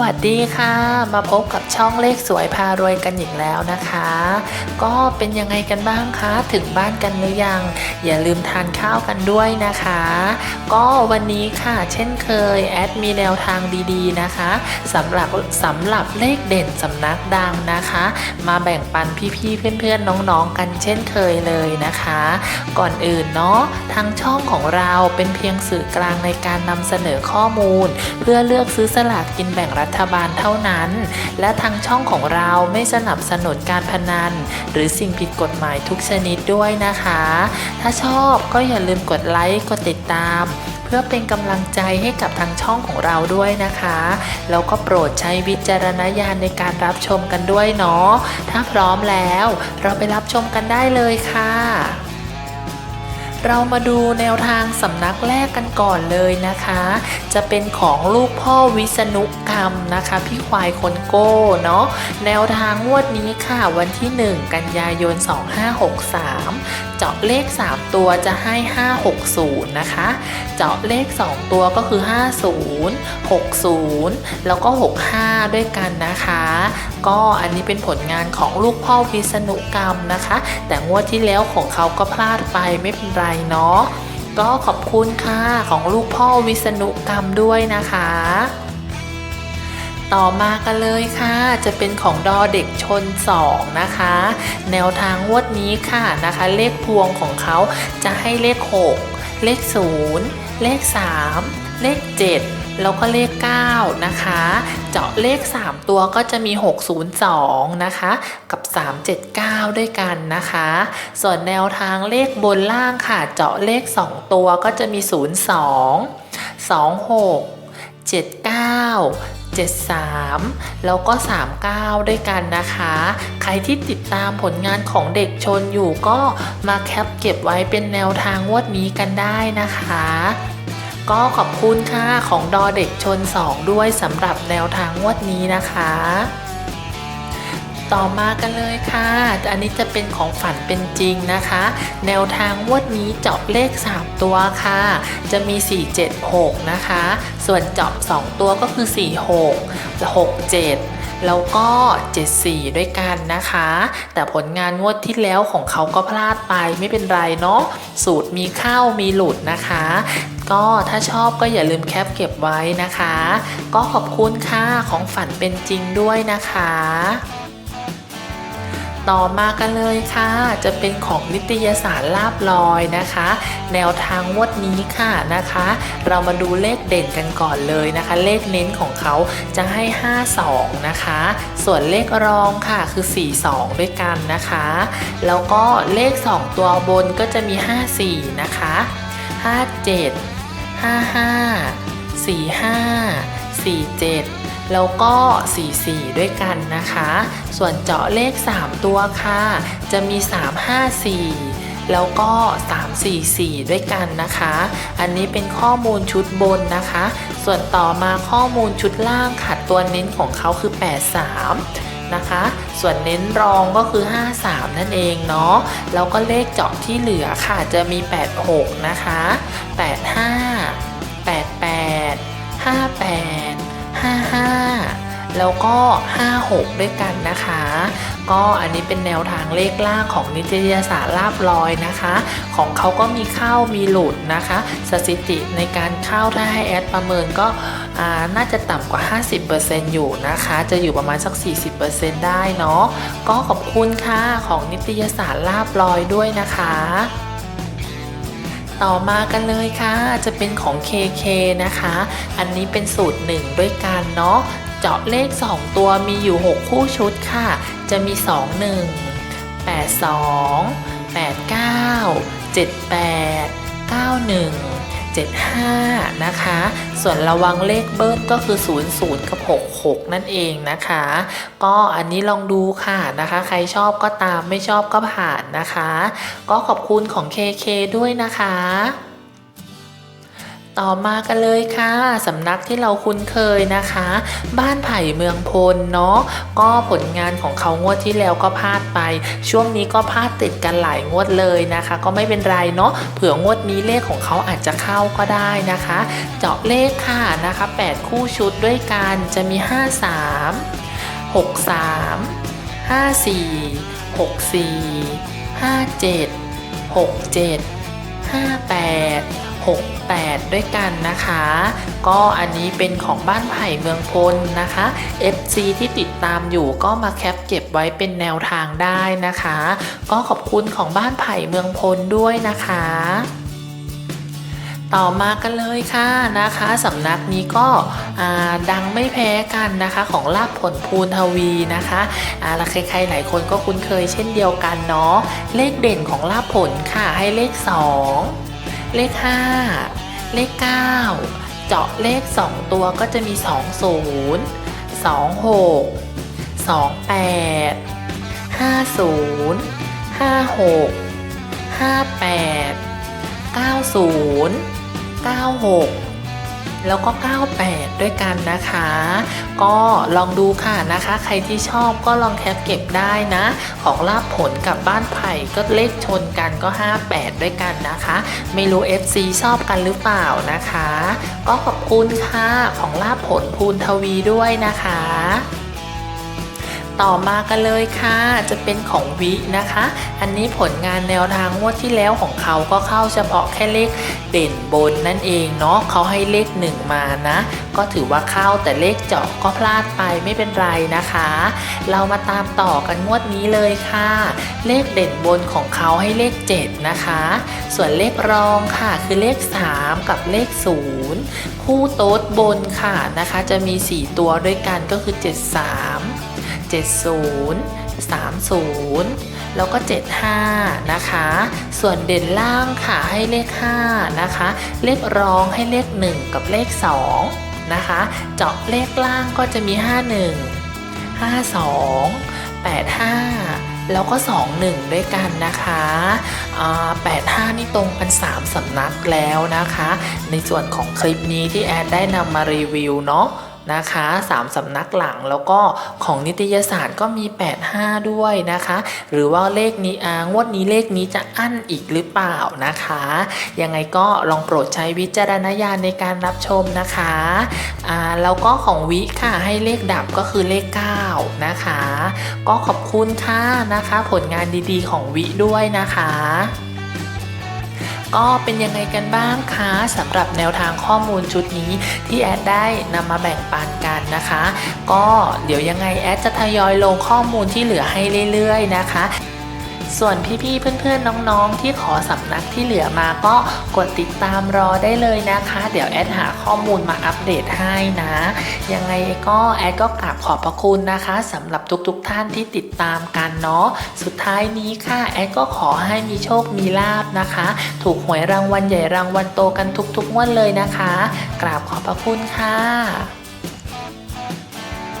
วัสดีค่ะ มาพบกับช่องเลขสวยพารวยกันอีกแล้วนะคะ ก็เป็นยังไงกันบ้างคะถึงบ้านกันหรือยัง อย่าลืมทานข้าวกันด้วยนะคะ ก็วันนี้ค่ะ เช่นเคยแอดมีแนวทางดีๆนะคะสำหรับสำหรับเลขเด่นสำนักดังนะคะ มาแบ่งปันพี่ๆเพื่อนๆน้องๆกันเช่นเคยเลยนะคะ ก่อนอื่นเนาะทางช่องของเราเป็นเพียงสื่อกลางในการนำเสนอข้อมูล เพื่อเลือกซื้อสลากกินแบ่งรัฐบาลเท่านั้น และทางช่องของเราไม่สนับสนุนการพนัน หรือสิ่งผิดกฎหมายทุกชนิดด้วยนะคะ ถ้าชอบก็อย่าลืมกดไลค์กดติดตาม เพื่อเป็นกำลังใจให้กับทางช่องของเราด้วยนะคะ แล้วก็โปรดใช้วิจารณญาณในการรับชมกันด้วยเนาะถ้าพร้อมแล้ว เราไปรับชมกันได้เลยค่ะ เรามาดูแนวทางสำนักแรกกันก่อนเลยนะคะ จะเป็นของลูกพ่อวิษณุกรรมนะคะ พี่ควายคนโก้เนาะแนวทางงวดนี้ค่ะวันที่ 1 กันยายน 2563 เจาะเลข 3 ตัวจะให้ 560 นะคะ เจาะเลข 2 ตัวก็คือ 50 60 แล้วก็ 65 ด้วยกันนะคะ ก็อันนี้เป็นผลงานของลูกพ่อวิษณุกรรมนะคะ แต่งวดที่แล้วของเขาก็พลาดไปไม่เป็นไรเนาะก็ขอบคุณค่ะของลูกพ่อวิษณุกรรมด้วยนะคะ ต่อมากันเลยค่ะ จะเป็นของดอเด็กชน 2 นะคะ แนวทางงวดนี้ค่ะนะคะ เลขพวงของเขาจะให้เลข 6 เลข 0 เลข 3 เลข 7แล้วก็เลข 9 นะคะ เจาะเลข 3 ตัวก็จะมี 602 นะคะ กับ 379 ด้วยกันนะคะ ส่วนแนวทางเลขบนล่างค่ะ เจาะเลข 2 ตัวก็จะมี 02 26 79 73 แล้วก็ 39 ด้วยกันนะคะ ใครที่ติดตามผลงานของเด็กชนอยู่ก็มาแคปเก็บไว้เป็นแนวทางวดนี้กันได้นะคะ ก็ขอบคุณค่ะของดอเด็กชน 2 ด้วยสำหรับแนวทางวดนี้นะคะ ต่อมากันเลยค่ะ อันนี้จะเป็นของฝันเป็นจริงนะคะ แนวทางงวดนี้เจาะเลข 3 ตัวค่ะ จะมี 476 นะคะ ส่วนเจาะ2ตัวก็คือ 46 67แล้วก็ 74 ด้วยกันนะคะ แต่ผลงานงวดที่แล้วของเขาก็พลาดไปไม่เป็นไรเนาะสูตรมีเข้ามีหลุดนะคะ ก็ถ้าชอบก็อย่าลืมแคปเก็บไว้นะคะ ก็ขอบคุณค่ะของฝันเป็นจริงด้วยนะคะ ต่อมากันเลยค่ะ จะเป็นของนิตยสารลาบลอยนะคะ แนวทางงวดนี้ค่ะนะคะ เรามาดูเลขเด่นกันก่อนเลยนะคะ เลขเน้นของเขาจะให้ 52 นะคะ ส่วนเลขรองค่ะคือ 42 ด้วยกันนะคะ แล้วก็เลข 2 ตัวบนก็จะมี 54 นะคะ 57 55 45 47 แล้วก็ 44 ด้วยกันนะคะ ส่วนเจาะเลข 3 ตัวค่ะ จะมี 354แล้วก็ 344 ด้วยกันนะคะ อันนี้เป็นข้อมูลชุดบนนะคะ ส่วนต่อมาข้อมูลชุดล่างค่ะตัวเน้นของเขาคือ 83 นะคะ ส่วนเน้นรองก็คือ 53 นั่นเองเนาะ แล้วก็เลขเจาะที่เหลือค่ะจะมี 86 นะคะ 85 แล้วก็ 56 ด้วยกันนะคะ ก็อันนี้เป็นแนวทางเลขล่าของนิตยสารลาบลอยนะคะ ของเขาก็มีเข้ามีหลุดนะคะ สถิติในการเข้าถ้าให้แอดประเมินก็น่าจะต่ำกว่า 50%อยู่นะคะ จะอยู่ประมาณสัก 40%ได้เนาะก็ขอบคุณค่ะของนิตยสารลาบลอยด้วยนะคะต่อมากันเลยค่ะ จะเป็นของ KK นะคะ อันนี้เป็นสูตร1ด้วยกันเนาะ เจาะเลข 2 ตัวมีอยู่ 6 คู่ชุดค่ะ จะมี 2 1 8 2 8 9 7 8 9 1 75 นะคะ ส่วนระวังเลขเบิ้ลก็คือ 00 กับ 66 นั่นเองนะคะ ก็อันนี้ลองดูค่ะนะคะ ใครชอบก็ตามไม่ชอบก็ผ่านนะคะ ก็ขอบคุณของ KK ด้วยนะคะ ต่อมากันเลยค่ะสำนักที่เราคุ้นเคยนะคะ บ้านไผ่เมืองพลเนาะก็ผลงานของเขางวดที่แล้วก็พลาดไป ช่วงนี้ก็พลาดติดกันหลายงวดเลยนะคะ ก็ไม่เป็นไรเนาะเผื่องวดนี้เลขของเขาอาจจะเข้าก็ได้นะคะ เจาะเลขค่ะนะคะ 8 คู่ชุดด้วยกันจะมี 53 63 54 64 57 67 58 68 ด้วยกันนะคะ ก็อันนี้เป็นของบ้านไผ่เมืองพลนะคะ FC ที่ติดตามอยู่ก็มาแคปเก็บไว้เป็นแนวทางได้นะคะ ก็ขอบคุณของบ้านไผ่เมืองพลด้วยนะคะต่อมากันเลยค่ะนะคะสำนักนี้ก็ดังไม่แพ้กันนะคะของลาบผลภูนทวีนะคะอ่าและใครๆหลายคนก็คุ้นเคยเช่นเดียวกันเนาะเลขเด่นของลาบผลค่ะให้เลข 2 เลข 5 เลข 9 เจาะเลข 2 ตัวก็จะมี 20 26 28 50 56 58 90 96 แล้วก็ 98 ด้วยกันนะคะ ก็ลองดูค่ะนะคะ ใครที่ชอบก็ลองแคปเก็บได้นะ ของลาบผลกับบ้านไผ่ก็เลขชนกันก็ 58 ด้วยกันนะคะ ไม่รู้ FC ชอบกันหรือเปล่านะคะ ก็ขอบคุณค่ะของลาบผลภูนทวีด้วยนะคะ ต่อมากันเลยค่ะ จะเป็นของวินะคะ อันนี้ผลงานแนวทางงวดที่แล้วของเขาก็เข้าเฉพาะแค่เลขเด่นบนนั่นเองเนาะเขาให้เลขหนึ่งมานะ ก็ถือว่าเข้าแต่เลขเจาะก็พลาดไปไม่เป็นไรนะคะ เรามาตามต่อกันงวดนี้เลยค่ะ เลขเด่นบนของเขาให้เลข 7 นะคะ ส่วนเลขรองค่ะคือเลข 3 กับเลข 0 คู่โต๊ดบนค่ะนะคะ จะมี 4 ตัวด้วยกันก็คือ 73 70 30 แล้วก็ 75 นะคะ ส่วนเด่นล่างค่ะให้เลข 5 นะคะ เลขรองให้เลข 1 กับเลข 2 นะคะ เจาะเลขล่างก็จะมี 51 52 85 แล้วก็ 21 ด้วยกันนะคะอ่า85 นี่ตรงกัน 3สำนักแล้วนะคะ ในส่วนของคลิปนี้ที่แอดได้นำมารีวิวเนาะ นะคะ 3 สำนักหลังแล้วก็ของนิตยสารก็มี 85 ด้วยนะคะ หรือว่าเลขนี้อางวดนี้เลขนี้จะอั้นอีกหรือเปล่านะคะ ยังไงก็ลองโปรดใช้วิจารณญาณในการรับชมนะคะอ่าแล้วก็ของวิค่ะให้เลขดับก็คือเลข 9 นะคะ ก็ขอบคุณค่ะนะคะ ผลงานดีๆ ของวิด้วยนะคะ ก็เป็นยังไงกันบ้างคะสำหรับแนวทางข้อมูลชุดนี้ที่แอดได้นำมาแบ่งปันกันนะคะ ก็เดี๋ยวยังไงแอดจะทยอยลงข้อมูลที่เหลือให้เรื่อยๆนะคะ ส่วนพี่ๆเพื่อนๆน้องๆ ที่ขอสำนักที่เหลือมาก็กดติดตามรอได้เลยนะคะ เดี๋ยวแอดหาข้อมูลมาอัปเดตให้นะ ยังไงก็แอดก็กราบขอบพระคุณนะคะสำหรับทุกๆท่านที่ติดตามกันเนาะสุดท้ายนี้ค่ะแอดก็ขอให้มีโชคมีลาบนะคะ ถูกหวยรางวัลใหญ่รางวัลโตกันทุกๆงวดเลยนะคะ กราบขอบพระคุณค่ะ